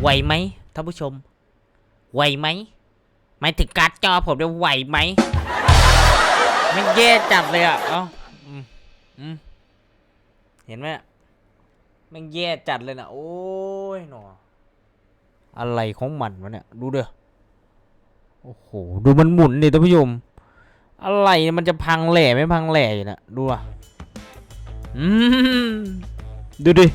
ไหวไหมท่านผู้ชม ไหวไหมหมายถึงการ์ดจอผมเนี่ยไหวไหมมันแย่จัดเลยอะเอ้าเห็นไหมมันแย่จัดเลยนะโอ้ยหนออะไรของมันวะเนี่ย ดูเด้อโอ้โห ดูมันหมุนดิท่านผู้ชม อะไรมันจะพังแหล่ไม่พังแหล่อยู่นะดูอะอืมดูดิ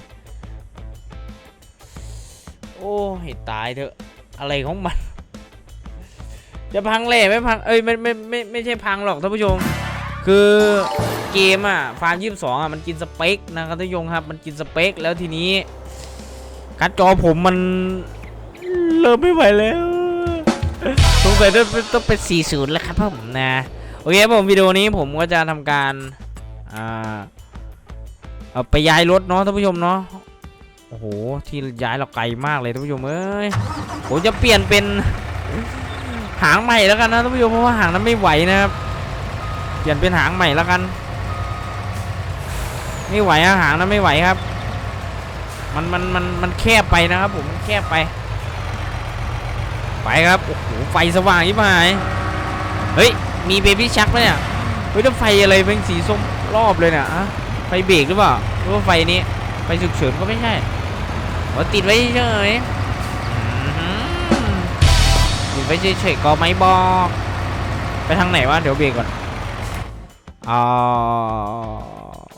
โอ้ยตายเถอะ อะไรของมัน จะพังแหล่ไม่พัง เอ้ยไม่ไม่ไม่ไม่ใช่พังหรอกท่านผู้ชม คือเกมอะฟาร์มยี่สิบสองอะมันกินสเปคนะครับท่านผู้ชมครับ มันกินสเปคแล้วทีนี้การ์ดจอผมมันเริ่มไม่ไหวแล้วสงสัยต้องต้องเป็น40แล้วครับผมนะโอเคผมวิดีโอนี้ผมก็จะทำการอ่าเอาไปย้ายรถเนาะท่านผู้ชมเนาะ อ้โห ที่ย้ายเราไกลมากเลยท่านผู้ชมเอ้ยผมจะเปลี่ยนเป็นหางใหม่แล้วกันนะท่านผู้ชมเพราะว่าหางนั้นไม่ไหวนะครับ เปลี่ยนเป็นหางใหม่แล้วกัน ไม่ไหวอะหางนั้นไม่ไหวครับ มันมันมันมันแคบไปนะครับผมมันแคบไป ไปครับ โอ้โห ไฟสว่างยิ่งหาย เฮ้ย มีเบบี้ชักไหมเนี่ย เฮ้ยแล้วไฟอะไรเป็นสีส้มรอบเลยเนี่ยฮะไฟเบรกหรือเปล่าหรือว่าไฟนี้ ไฟฉุกเฉินก็ไม่ใช่ ว่าติดไว้เฉยๆอื้อหือติดไว้เฉยๆก็ไม่บอก ไปทางไหนวะ เดี๋ยวเบรกก่อนอ่า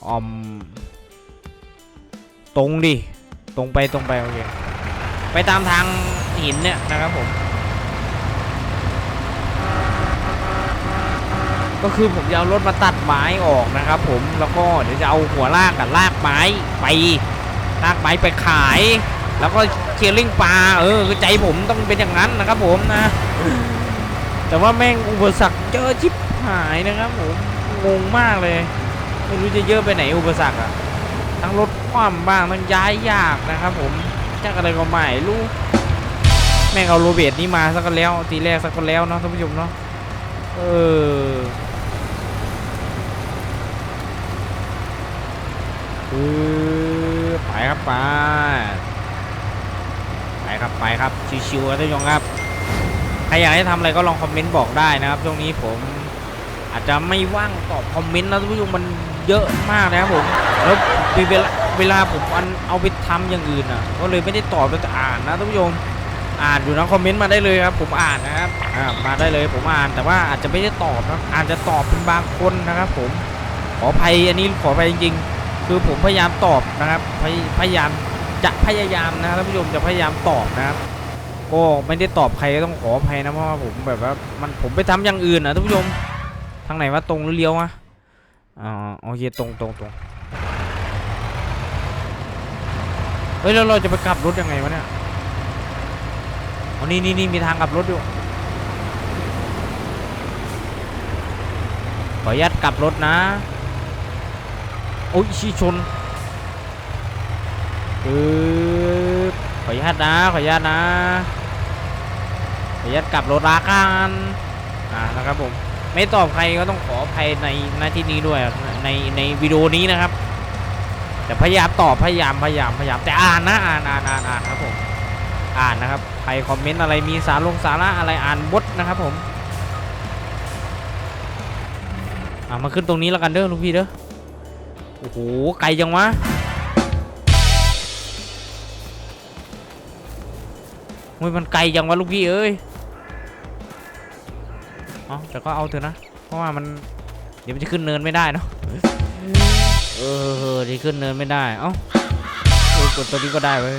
ออมตรงดิ ตรงไปตรงไปโอเค ไปตามทางหินเนี่ยนะครับผม ก็คือผมจะเอารถมาตัดไม้ออกนะครับผม แล้วก็เดี๋ยวจะเอาหัวลากกับลากไม้ไป ลากไม้ไปขาย แล้วก็เชียร์ลิงปลาเออคือใจผมต้องเป็นอย่างนั้นนะครับผมนะ แต่ว่าแม่งอุปสรรคเยอะชิบหายนะครับผมงงมากเลยไม่รู้จะเยอะไปไหนอุปสรรคอะทั้งรถคว่ำบ้างทั้งย้ายยากนะครับ ผมจักอะไรก็ไม่รู้แม่งเอาโรเบตนี้มาสักกันแล้วทีแรกสักกันแล้วเนาะท่านผู้ชมเนาะเออคือ ครับไปไปครับไปครับชิวๆครับท่านผู้ชมครับใครอยากให้ทำอะไรก็ลองคอมเมนต์บอกได้นะครับช่วงนี้ผมอาจจะไม่ว่างตอบคอมเมนต์นะท่านผู้ชมมันเยอะมากนะครับผมแล้วมีเวลาเวลาผมอันเอาไปทำอย่างอื่นอะก็เลยไม่ได้ตอบแต่อ่านนะท่านผู้ชมอ่านอยู่นะคอมเมนต์มาได้เลยครับผมอ่านนะครับอ่ามาได้เลยผมอ่านแต่ว่าอาจจะไม่ได้ตอบนะอาจจะตอบเป็นบางคนนะครับผมขออภัยอันนี้ขออภัยจริงๆ คือผมพยายามตอบนะครับ พยพยายามจะพยายามนะครับท่านผู้ชมจะพยายามตอบนะครับก็ไม่ได้ตอบใครก็ต้องขออภัยนะเพราะว่าผมแบบว่ามันผมไปทำอย่างอื่นนะท่านผู้ชมทางไหนว่าตรงหรือเลี้ยวอะอ่าโอเคตรงตรงตรงเฮ้ยแล้วเราจะไปกลับรถยังไงวะเนี่ยอ๋อนี่นี่นี่มีทางกลับรถอยู่ขออนุญาตกลับรถนะ โอ้ยชี้ชนปึ๊บขออนุญาตนะขออนุญาตนะขออนุญาตกลับรถลากันอ่านะครับผมไม่ตอบใครก็ต้องขออภัยในหน้าที่นี้ด้วยในในวิดีโอนี้นะครับ แต่พยายามตอบพยายามพยายามพยายามแต่อ่านนะอ่านอ่านอ่านอ่านครับผมอ่านนะครับใครคอมเมนต์อะไรมีสารลงสาระอะไรอ่านบดนะครับผมอ่ามาขึ้นตรงนี้แล้วกันเด้อลุงพี่เด้อ โอ้โห ไกลจังวะ มันไกลจังวะลูกพี่เอ้ยเอแต่ก็เอาเถอะนะ เพราะว่ามัน เดี๋ยวมันจะขึ้นเนินไม่ได้เนาะ เออที่ขึ้นเนินไม่ได้ เอ้ากดตัวนี้ก็ได้เว้ย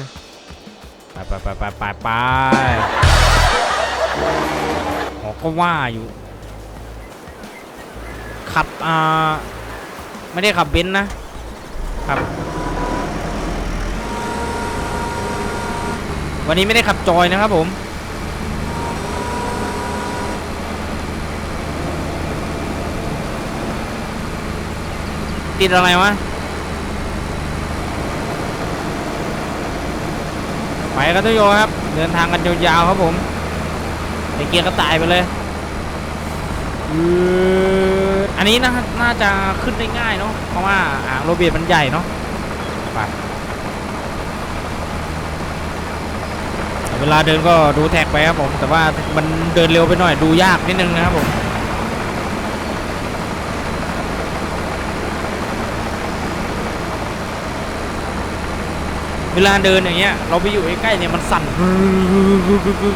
ไปไปไปไปไปไปหอก็ว่าอยู่ ขับ อ่า ไม่ได้ขับเบนซ์นะครับ วันนี้ไม่ได้ขับจอยนะครับผม ติดอะไรวะไปกันทุกโยครับ เดินทางกันยาวๆครับผมไปเกียร์ก็ตายไปเลยอือ อันนี้นะน่าจะขึ้นได้ง่ายเนาะเพราะว่าอ่างโรเบียมันใหญ่เนาะไปเวลาเดินก็ดูแท็กไปครับผมแต่ว่ามันเดินเร็วไปหน่อยดูยากนิดนึงนะครับผมเวลาเดินอย่างเงี้ยเราไปอยู่ใกล้ๆเนี่ยมันสั่น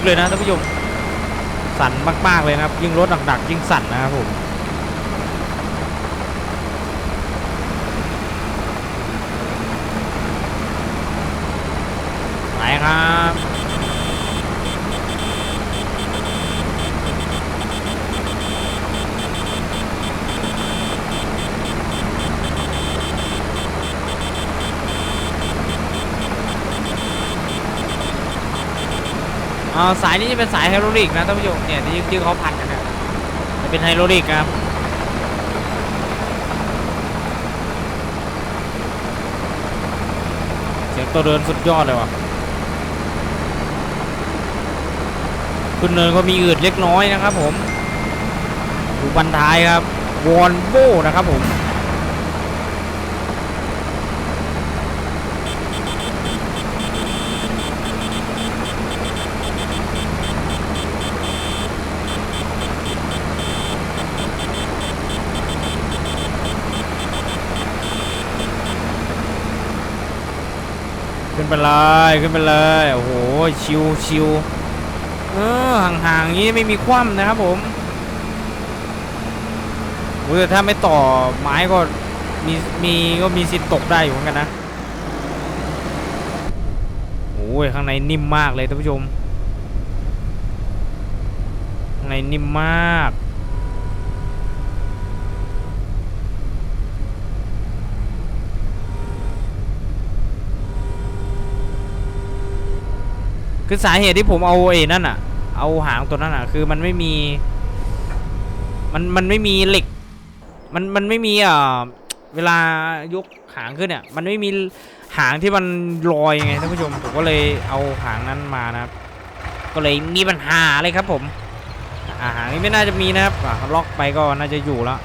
เลยนะท่านผู้ชมสั่นมากๆเลยนะครับ ยิ่งรถดักๆยิ่งสั่นนะครับผม ไปครับเอาสายนี้จะเป็นสายไฮโดรลิกนะท่านผู้ชมเนี่ยที่ที่เขาพันกันนะจะเป็นไฮโดรลิกครับเสียงตัวเดินสุดยอดเลยว่ะขึ้นเนินก็มีอืดเล็กน้อยนะครับผมดูบันท้ายครับวอนโบนะครับผม ไปเลยขึ้นไปเลยโอ้โหชิวชิวเออห่างๆอย่างนี้ไม่มีคว่ำนะครับผมโอ้ยแต่ถ้าไม่ต่อไม้ก็มีมีก็มีสิทธิ์ตกได้อยู่เหมือนกันนะโอ้ยข้างในนิ่มมากเลยท่านผู้ชมข้างในนิ่มมาก คือสาเหตุที่ผมเอาไอ้นั่นอะ เอาหางตัวนั้นอะ คือมันไม่มี มันมันไม่มีเหล็ก มันมันไม่มีอ่าเวลายกหางขึ้นเนี่ย มันไม่มีหางที่มันลอยไงท่านผู้ชมผมก็เลยเอาหางนั้นมานะครับ ก็เลยมีปัญหาเลยครับ ผมอาหางนี้ไม่น่าจะมีนะครับล็อกไปก็น่าจะอยู่แล้ว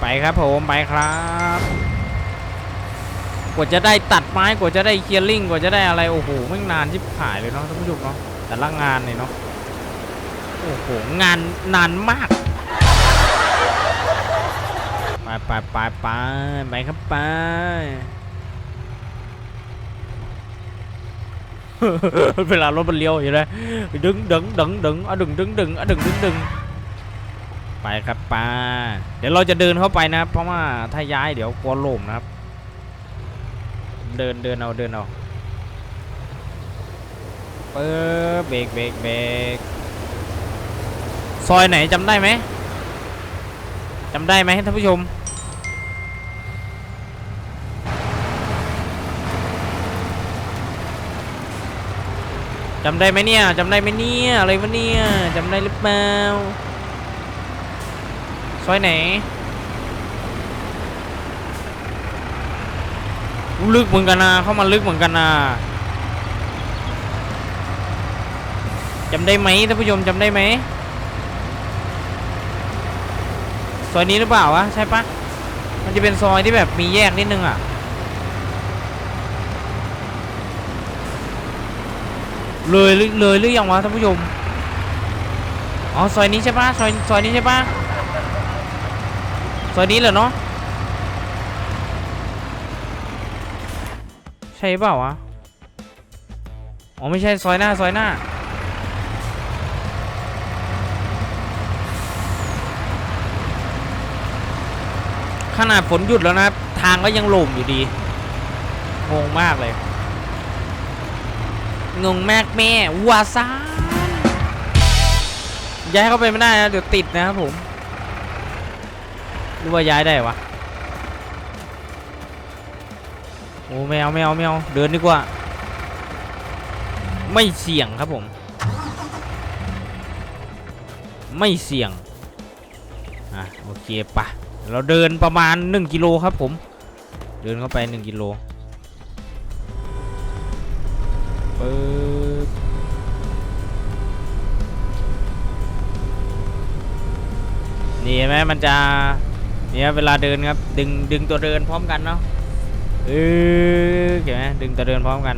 ไปครับผมไปครับ กว่าจะได้ตัดไม้กว่าจะได้เคลียร์ลิงกว่าจะได้อะไรโอ้โหไม่งนานที่ขายเลยเนาะท่านผู้ชมเนาะแต่ละงานเนี่ยเนาะโอ้โหงานนานมากไปไปไปไปไปครับไปเวลารถมันเลี้ยวอยู่เลยดึงดึงดึงดึงอะดึงดึงดึงอะดึงดึงดึงไปครับไปเดี๋ยวเราจะเดินเข้าไปนะ เพราะว่าถ้าย้ายเดี๋ยวกลัวล่มนะครับ เดินเดินเอาเดินเอาเปิดเบรกเบรกเบรกซอยไหนจำได้ไหมจำได้ไหมท่านผู้ชมจำได้ไหมเนี่ยจำได้ไหมเนี่ยอะไรวะเนี่ยจำได้หรือเปล่าซอยไหน ลึกเหมือนกันนะเข้ามาลึกเหมือนกันนะจำได้ไหมท่านผู้ชมจำได้ไหมซอยนี้หรือเปล่าวะใช่ปะมันจะเป็นซอยที่แบบมีแยกนิดนึงอะเลยเลยหรือยังวะท่านผู้ชมอ๋อซอยนี้ใช่ปะซอยซอยนี้ใช่ปะซอยนี้เหรอเนาะ ใช่เปล่าวะ อ๋อไม่ใช่ซอยหน้าซอยหน้า ขนาดฝนหยุดแล้วนะ ทางก็ยังโล่งอยู่ดี งงมากเลย งงมากแม่วาซานย้ายเข้าไปไม่ได้นะ เดี๋ยวติดนะครับผมหรือว่าย้ายได้วะ โอ้ไม่เอาไม่เอาไม่เอาเดินดีกว่า ไม่เสี่ยงครับผม ไม่เสี่ยงอะโอเคปะเราเดินประมาณ 1 กิโลครับผม เดินเข้าไป 1 กิโลปึ๊บนี่เห็นไหมมันจะเนี่ยเวลาเดินครับ ดึงดึงตัวเดินพร้อมกันเนาะ เออเห็นไหมดึงตัวเดินพร้อมกัน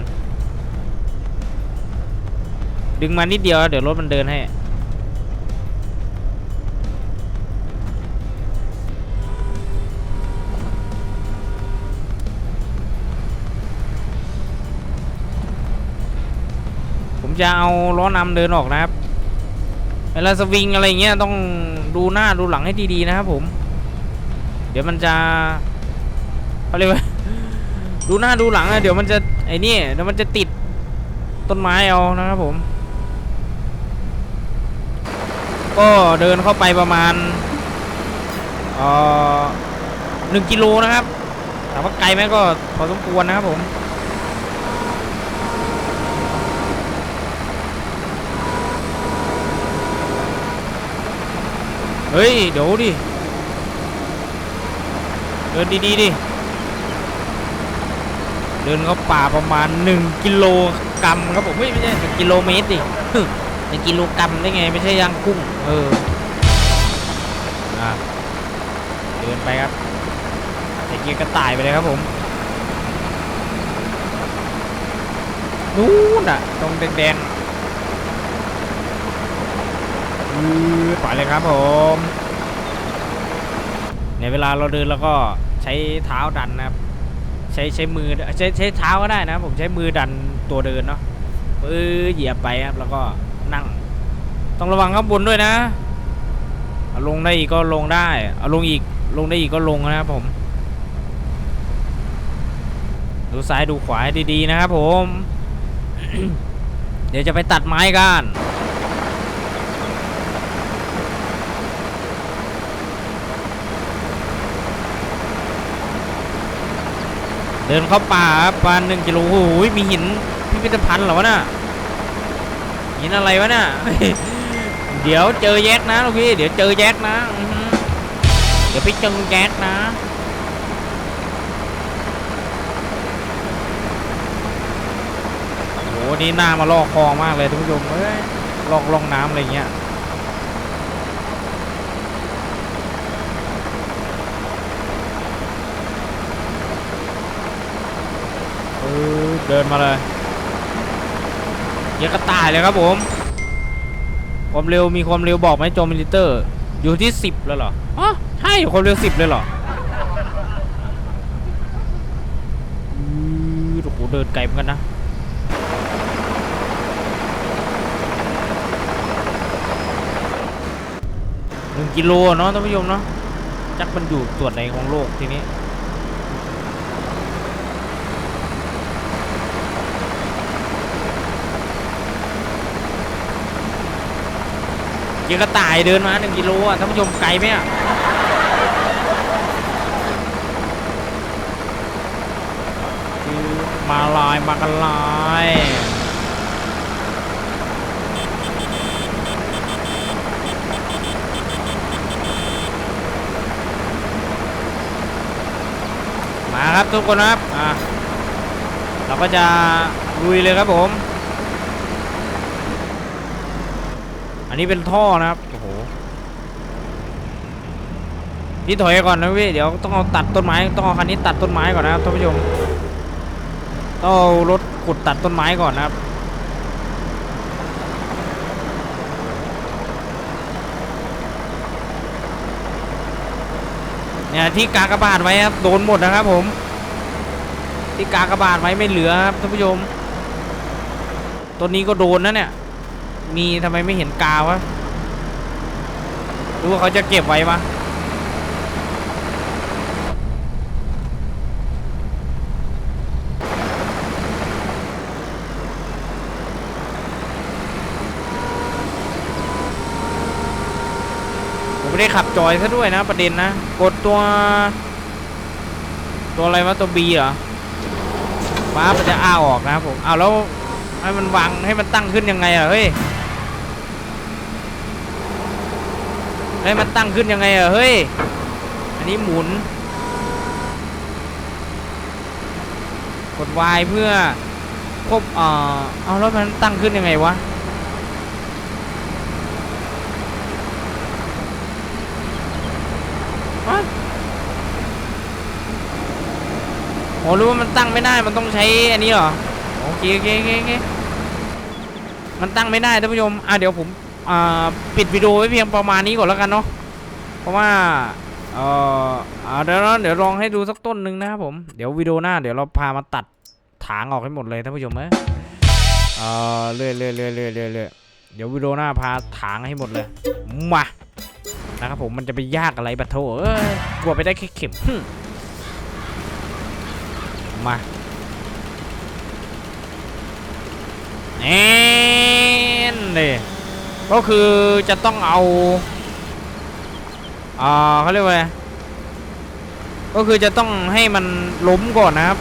ดึงมานิดเดียว เดี๋ยวรถมันเดินให้ผมจะเอาล้อนำเดินออกนะครับ เวลาสวิงอะไรเงี้ยต้องดูหน้าดูหลังให้ดีๆนะครับผม เดี๋ยวมันจะเขาเรียกว่า ดูหน้าดูหลังอะเดี๋ยวมันจะไอ้นี่เดี๋ยวมันจะติดต้นไม้เอานะครับผม ก็เดินเข้าไปประมาณเอ่อหนึ่งกิโลนะครับถามว่าไกลไหมก็พอสมควรนะครับผมเฮ้ย เดี๋ยวดิ เดินดีๆดิ เดินเข้าป่าประมาณ 1 กิโลกรัมครับผมไม่ไม่ใช่1กิโลเมตรดิหนึ่งกิโลกรัมได้ไง ไม่ใช่ย่างกุ้ง เออเดินไปครับใส่เกียร์กระต่ายไปเลยครับผมนู้นอะ ตรงแดงๆไปเลยครับผมในเวลาเราเดินแล้วก็ใช้เท้าดันนะครับ ใช้ใช้มือใช้ใช้เท้าก็ได้นะ ผมใช้มือดันตัวเดินเนาะเออเหยียบไปครับ แล้วก็นั่ง ต้องระวังข้างบนด้วยนะลงได้อีกก็ลงได้เอาลงอีกลงได้อีกก็ลงนะครับผม ดูซ้ายดูขวาดีๆนะครับผม เดี๋ยวจะไปตัดไม้กัน ดินเข้าป่าครับประมาณหนึ่งกิโลโอ้โหมีหินพิพิธภัณฑ์เหรอวะน่ะหินอะไรวะน่ะเดี๋ยวเจอแยกนะลูกพี่เดี๋ยวเจอแยกนะเดี๋ยวไปเจอแยกนะโอ้นี่หน้ามาลอกคลองมากเลยท่านผู้ชมเอ้ยลอกล่องน้ำอะไรเงี้ย เออ เดินมาเลยเยอะกระต่ายเลยครับผม ความเร็วมีความเร็วบอกไหมโจมิลิเตอร์ อยู่ที่สิบแล้วเหรออ๋อใช่ความเร็วสิบเลยเหรออือโอ้โหเดินไกลเหมือนกันนะหนึ่งกิโลเนาะท่านผู้ชมเนาะจักมันอยู่ส่วนไหนของโลกทีนี้ กีกระต่ายเดินมาหนึ่งกิโลอะท่านผู้ชมไกลไหมอะคือมาลายมากันลายมาครับทุกคนครับอะเราก็จะลุยเลยครับผม อันนี้เป็นท่อนะครับ โอ้โหพี่ถอยก่อนนะพี่ เดี๋ยวต้องเอาตัดต้นไม้ ต้องเอาคันนี้ตัดต้นไม้ก่อนนะครับท่านผู้ชม ต้องเอารถขุดตัดต้นไม้ก่อนนะครับเนี่ยที่กากระบาดไว้ครับโดนหมดนะครับผม ที่กากระบาดไว้ไม่เหลือครับท่านผู้ชมต้นนี้ก็โดนนะเนี่ย มีทำไมไม่เห็นกาวะรือว่าเขาจะเก็บไว้ปะผมไม่ได้ขับจอยซะด้วยนะประเด็นนะ กดตัว ตัวอะไรวะตัวบีเหรอฟ้ามันจะอ้าออกนะครับผมอ้าวแล้ว ให้มันวางให้มันตั้งขึ้นยังไงอะเฮ้ยให้มันตั้งขึ้นยังไงอะเฮ้ยอันนี้หมุน กด Y เพื่อควบเอ่อเอาแล้วมันตั้งขึ้นยังไงวะโอ้รู้ว่ามันตั้งไม่ได้มันต้องใช้อันนี้เหรอ โอเคโอเคโอเคมันตั้งไม่ได้ท่านผู้ชมอะเดี๋ยวผมอ่าปิดวิดีโอไว้เพียงประมาณนี้ก่อนแล้วกันเนาะเพราะว่าเอ่อเดี๋ยวนะเดี๋ยวลองให้ดูสักต้นหนึ่งนะครับผมเดี๋ยววิดีโอหน้าเดี๋ยวเราพามาตัดถางออกให้หมดเลยท่านผู้ชมเอ้ยเออเรื่อยเรื่อยเรื่อยเรื่อยเรื่อยเรื่อยเดี๋ยววิดีโอหน้าพาถางให้หมดเลยมานะครับผมมันจะไปยากอะไรบัตโถเอ้ยกลัวไปได้แค่เข็มหึ่มมา เอ็นเลยก็คือจะต้องเอาอ่าเขาเรียกว่าไงก็คือจะต้องให้มันล้มก่อนนะครับ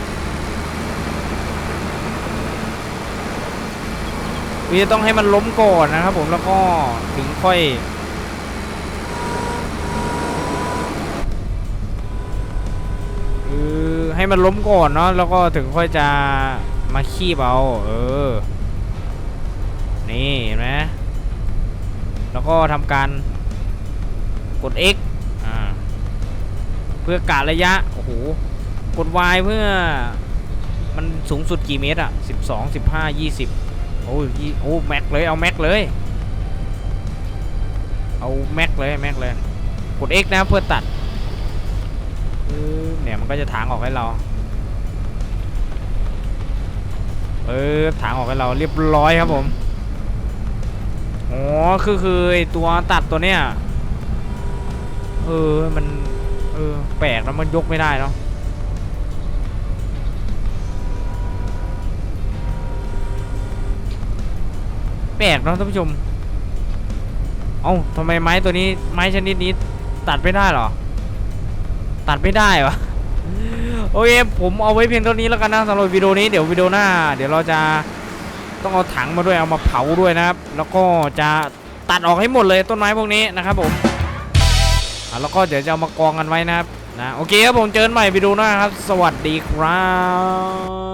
คือจะต้องให้มันล้มก่อนนะครับผมแล้วก็ถึงค่อย คือให้มันล้มก่อนเนาะแล้วก็ถึงค่อยจะมาคีบเอาเออ นี่เห็นไหมแล้วก็ทำการกด X อ่าเพื่อกะระยะ โอ้โห กด Y เพื่อมันสูงสุดกี่เมตรอะ12 15 20 โอ้ยยี่โอ้แม็กเลย เอาแม็กเลย เอาแม็กเลยแม็กเลย กด X นะเพื่อตัดเนี่ยมันก็จะถางออกให้เรา เออถางออกให้เราเรียบร้อยครับผม อ๋อคือคือตัวตัดตัวเนี้ยเออมันเออแปลกแล้วมันยกไม่ได้เนาะแปลกเนาะท่านผู้ชมเอ้าทำไมไม้ตัวนี้ไม้ชนิดนี้ตัดไม่ได้หรอ ตัดไม่ได้วะโอเคผมเอาไว้เพียงเท่านี้แล้วกันนะสำหรับวิดีโอนี้เดี๋ยววิดีโอหน้า เดี๋ยวเราจะ ต้องเอาถังมาด้วยเอามาเผาด้วยนะครับ แล้วก็จะตัดออกให้หมดเลยต้นไม้พวกนี้นะครับผมแล้วก็เดี๋ยวจะเอามากองกันไว้นะครับนะโอเคครับผมเจอกันใหม่วิดีโอหน้าครับ สวัสดีครับ